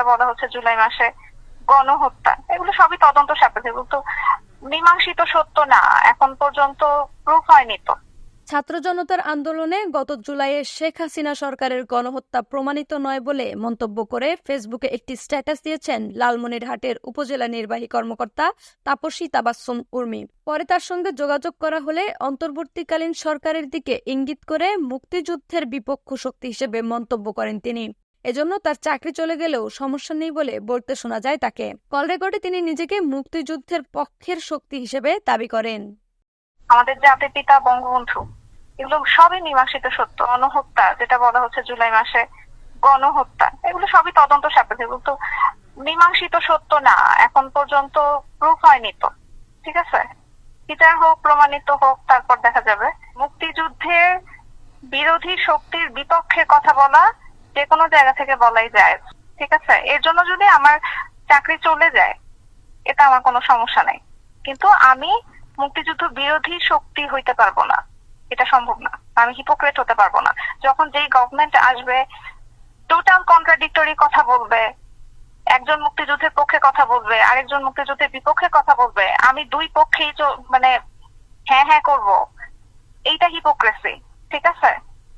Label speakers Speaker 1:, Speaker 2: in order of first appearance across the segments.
Speaker 1: যেটা বলা হচ্ছে জুলাই মাসে গণহত্যা, এগুলো সবই তদন্ত সাপেক্ষ, এগুলো তো মীমাংসিত সত্য না, এখন পর্যন্ত প্রুফ হয়নি তো।
Speaker 2: ছাত্র জনতার আন্দোলনে গত জুলাইয়ে শেখ হাসিনা সরকারের গণহত্যা প্রমাণিত নয় বলে মন্তব্য করে ফেসবুকে একটি স্ট্যাটাস দিয়েছেন লালমনিরহাটের উপজেলা নির্বাহী কর্মকর্তা তাপসী তাবাসসুম উর্মি। পরে তার সঙ্গে যোগাযোগ করা হলে অন্তর্বর্তীকালীন সরকারের দিকে ইঙ্গিত করে মুক্তিযুদ্ধের বিপক্ষ শক্তি হিসেবে মন্তব্য করেন তিনি। এজন্য তার চাকরি চলে গেলেও সমস্যা নেই বলে বলতে শোনা যায় তাকে। কল রেকর্ডে তিনি নিজেকে মুক্তিযুদ্ধের পক্ষের শক্তি হিসেবে দাবি করেন।
Speaker 1: আমাদের জাতির পিতা, বঙ্গবন্ধু, এগুলো সবই মীমাংসিত সত্য। গণহত্যা, যেটা বলা হচ্ছে জুলাই মাসে, গণহত্যা, এগুলো সবই তদন্ত সাপেক্ষ। এগুলো তো মীমাংসিত সত্য না, এখন পর্যন্ত প্রুফ হয়নি তো। ঠিক আছে? বিচার হোক, প্রমাণিত হোক, তারপর দেখা যাবে। মুক্তিযুদ্ধের বিরোধী শক্তির বিপক্ষে কথা বলা যে কোনো জায়গা থেকে বলাই যায়, ঠিক আছে? এর জন্য যদি আমার চাকরি চলে যায়, এটা আমার কোনো সমস্যা নাই। কিন্তু আমি মুক্তিযুদ্ধ বিরোধী শক্তি হইতে পারব না। এটা সম্ভব না। আমি হিপোক্রেট হতে পারব না। যখন যেই গভর্নমেন্ট আসবে টোটাল কন্ট্রাডিক্টরি কথা বলবে, একজন মুক্তিযুদ্ধের পক্ষে কথা বলবে, আরেকজন মুক্তিযুদ্ধের বিপক্ষে কথা বলবে, আমি দুই পক্ষেই মানে হ্যাঁ হ্যাঁ করব, এইটা হিপোক্রেসি ঠিক আছে?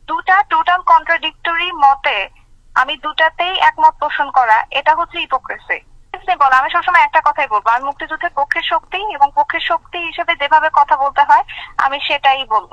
Speaker 1: দুটা টোটাল কন্ট্রাডিক্টরি মতে আমি দুটাতেই একমত পোষণ করা, এটা হচ্ছে ইপোক্রেসি বল আমি সবসময় একটা কথাই বলব, আমি মুক্তিযুদ্ধের পক্ষের শক্তি এবং পক্ষের শক্তি হিসেবে যেভাবে কথা বলতে হয়, আমি সেটাই বলব।